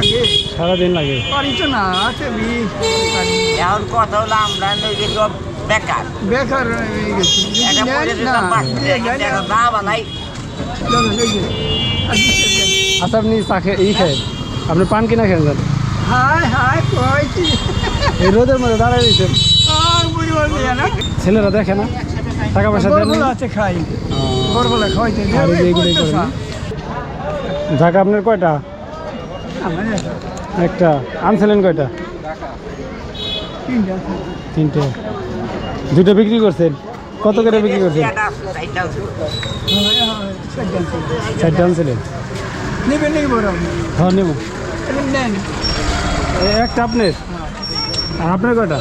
লাগে? সারাদিন লাগে। পারি তো না আছে এখন কথা হলো আমরা নইলে সব বেকার। বেকার হয়ে গেছি। একটা পয়সা দিতাম। আচ্ছা আপনি চা খেয়ে ই খায় আপনি পান কিনা খেয়ে যান হায় হায় কয়েছি এই রোদের মধ্যে দাঁড়ায় দিয়েছেন আর বুড়ি বল দিয়ে না ছেলেরা দেখে না? টাকা পয়সা দেন আছে খাই। গরবলা খাওয়াইতে? ঢাকা আপনার কয়টা? একটা আনছিলেন কয়টা? তিনটে। দুটো বিক্রি করছেন? কত করে বিক্রি করছেন। চারটে আনছিলেন। হ্যাঁ নেব একটা আপনার? আর আপনার কয়টা?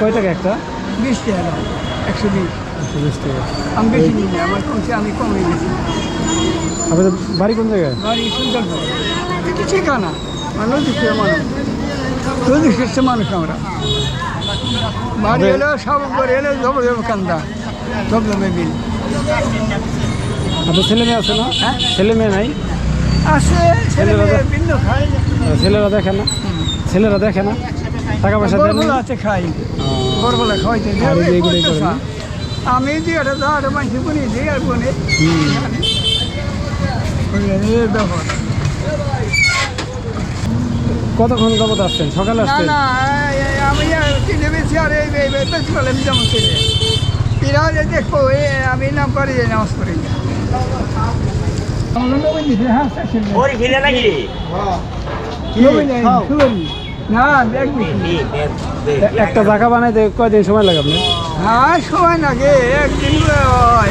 কয় টাকা একটা? বিশ টাকা। একশো বিশ। একশো বিশ টাকা। আমি বেশি নিই না আমার কমছে আমি কমে আপনাদের বাড়ি কোন জায়গায়? বাড়ি সুন্দর এটা ঠিকানা? মানুষ দিচ্ছে মানুষ। মানুষ আমরা। বাড়ি এলো সব করে এলো জব জব কান্দা। জব জমে বিল। আপনার ছেলে মেয়ে আছে না? হ্যাঁ? ছেলে মেয়ে নাই? আছে ছেলেরা ছেলেরা দেখে না? ছেলেরা দেখে না? টাকা পয়সা দেন গরবলা আছে খাই গরবলা খাওয়াইতে যে না? আমি যে একটা দাঁড় মানছি বলি দিই আর বনে। কতক্ষণ যাবত আসছেন? সকালে না আসছেন? না এই- এই আমি কিনে বেশি আর এই আমি যেমন কিনে এরা যে দেখো এ আমি নাম করে যে নামাজ পড়ি হ্যাঁ নাকি? না দেখবি নি, বে- বে- এ- একটা জায়গা বানাইতে কয়দিন সময় লাগে আপনার? হ্যাঁ সময় লাগে একদিন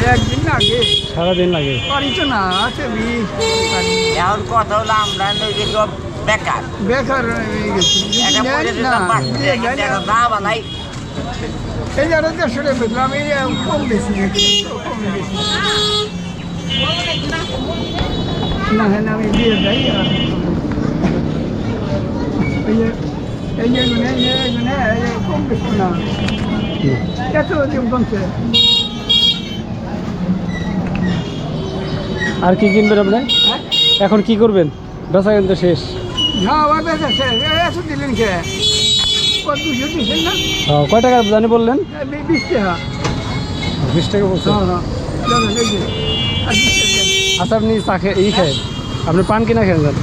একদিন লাগে। সারাদিন লাগে। পারি তো না আছে। এখন কথা হলো আমরা সব বেকার। বেকার হয়ে গেছি। না, দিতাম পাঁচশো দিয়ে টাকা, গেলে টাকা দাম নাই এই যে দেড়শো টাকা বেতন আমি কম বেশি কম বেশি। না হ্যাঁ আমি দিয়ে যাই আর এই যে আর কি কিনবেন আপনি? হ্যাঁ এখন কি করবেন? বেচা কিন্তু শেষ? ও, কয় টাকা জানি বললেন? বিশ টাকা বলছেন। হ্যাঁ হ্যাঁ। আচ্ছা আপনি চা খেয়ে ই খায়। আপনি পান কিনা খেয়ে যান।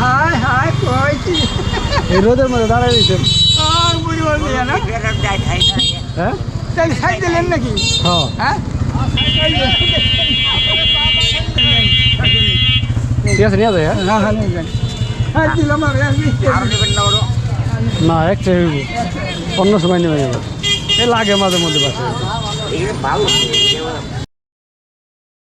হায় হায় কয়েছি এই রোদের মধ্যে দাঁড়ায় দিয়েছেন আর বুড়ি বল দিয়ে না? খাই হ্যাঁ? তাই সাইড দিলেন নাকি? হ্যাঁ। হ্যাঁ? ঠিক আছে নিয়ে যায় হ্যাঁ? হ্যাঁ হ্যাঁ নিয়ে যান। হ্যাঁ দিলাম আর না ওরও না এক অন্য সময় নেবে যাবে। এ লাগে মাঝে মধ্যে বাসে। ভালো